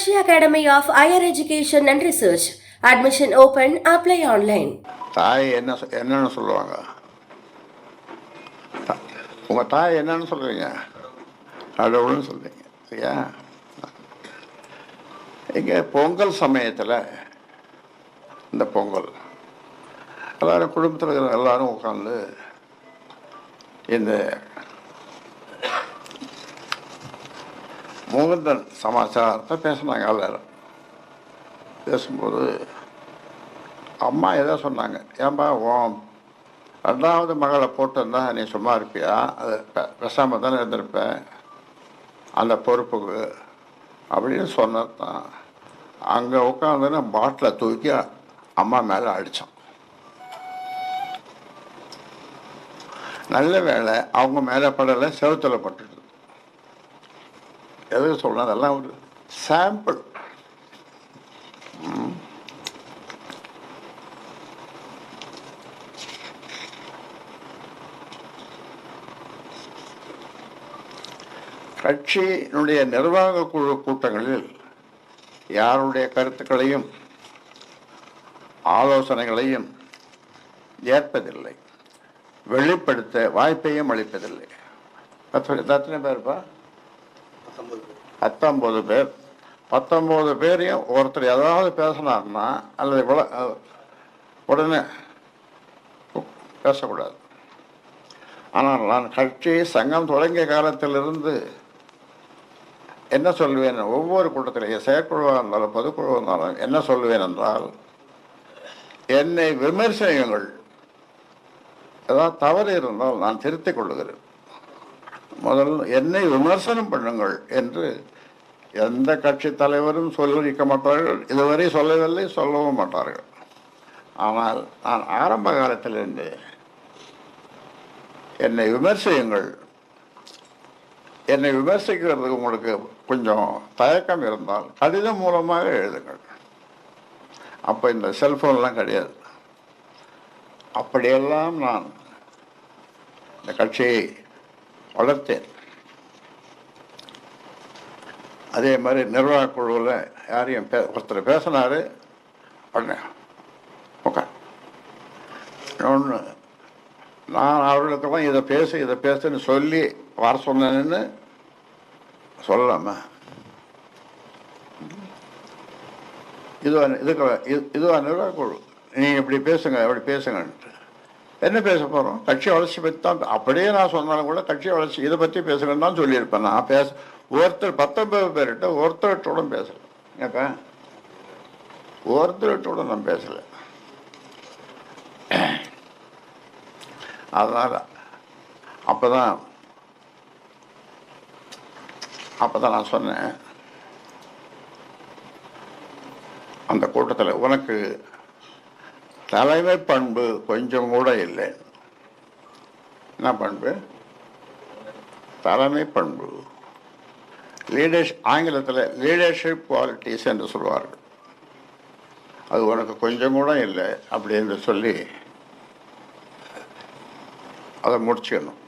Meenakshi academy of higher education and research admission open apply online தாய் என்ன என்னன்னு சொல்லுவாங்க. உங்க தாய் என்னன்னு சொல்றீங்க? கடவுள்னு சொல்றீங்க. சரியா? இங்க பொங்கல் சமயத்துல இந்த பொங்கல் எல்லாரும் குடும்பத்தில் இருக்கிற எல்லாரும் உட்காந்து இந்த முகுந்தன் சமாச்சாரத்தை பேசினாங்க எல்லாரும். பேசும்போது அம்மா ஏதோ சொன்னாங்க ஏன்பா உன் ரெண்டாவது மகளை போட்டிருந்தா நீ சும்மா இருப்பியா? அது பெசாமல் தானே இருந்திருப்பேன் அந்த பொறுப்புக்கு அப்படின்னு சொன்னது தான் அங்கே உட்காந்து பாட்டிலை தூக்கி அம்மா மேலே அடித்தோம் நல்ல வேலை அவங்க மேலே படலை செவுத்துல பட்டுட்டு எதை சொல்றேன்? அதெல்லாம் ஒரு சாம்பிள் கட்சியினுடைய நிர்வாக குழு கூட்டங்களில் யாருடைய கருத்துக்களையும் ஆலோசனைகளையும் ஏற்பதில்லை. வெளிப்படுத்த வாய்ப்பையும் அளிப்பதில்லை. பத்து- பேர் பேர்ப்பா பத்தொம்பது பேர். பத்தொம்போது பேரையும் ஒருத்தர் ஏதாவது பேசினார்னா அல்லது விள- உடனே பேசக்கூடாது. ஆனால் நான் கட்சி சங்கம் தொடங்கிய காலத்திலிருந்து என்ன சொல்லுவேன் ஒவ்வொரு கூட்டத்திலேயே செயற்குழுவாக இருந்தாலும் பொதுக்குழுவாக இருந்தாலும் என்ன சொல்லுவேன் என்றால் என்னை விமர்சனங்கள். ஏதாவது தவறு இருந்தால் நான் திருத்திக் கொள்ளுகிறேன். முதல் என்னை விமர்சனம் பண்ணுங்கள் என்று எந்த கட்சி தலைவரும் சொல்லியிருக்க மாட்டார்கள். இதுவரை சொல்லவில்லை சொல்லவும் மாட்டார்கள். ஆனால் நான் ஆரம்ப காலத்திலிருந்து என்னை விமர்சியுங்கள். என்னை விமர்சிக்கிறதுக்கு உங்களுக்கு கொஞ்சம் தயக்கம் இருந்தால் கடிதம் மூலமாக எழுதுங்கள். அப்போ இந்த செல்ஃபோன்லாம் கிடையாது. அப்படியெல்லாம் நான் இந்த கட்சியை வளர்த்தேன் அதே மாதிரி நிர்வாக குழுவில் யாரையும் பே ஒருத்தர் பேசினார் உடனே உட்கா ஒன்று நான் அவர்களுக்கெல்லாம் இதை பேசு இதை பேசுன்னு சொல்லி வர சொன்னேன்னு சொல்லலாமா? இதுவா இதுக்கு இது- இதுவா நிர்வாக குழு. நீங்கள் இப்படி பேசுங்க இப்படி பேசுங்கன்ட்டு. என்ன பேச போகிறோம் கட்சி வளர்ச்சி பற்றி தான் அப்படியே நான் சொன்னாலும் கூட கட்சி வளர்ச்சி இதை பற்றி பேசுங்கன்னு தான் சொல்லியிருப்பேன். நான் பேச ஒருத்தர் பத்தொன்பது பேர்கிட்ட ஒருத்தர்கிட்ட பேசலை. ஏப்பா? ஒருத்தர்கிட்ட நான் பேசலை. அதனால் அப்போ தான் அப்போ தான் நான் சொன்னேன். அந்த கூட்டத்தில் உனக்கு தலைமை பண்பு கொஞ்சம் கூட இல்லை. என்ன பண்பு? தலைமை பண்பு. லீடர்ஷ் ஆங்கிலத்தில் லீடர்ஷிப் குவாலிட்டிஸ் என்று சொல்வார்கள். அது உனக்கு கொஞ்சம் கூட இல்லை அப்படின்னு சொல்லி அதை முடிச்சுக்கணும்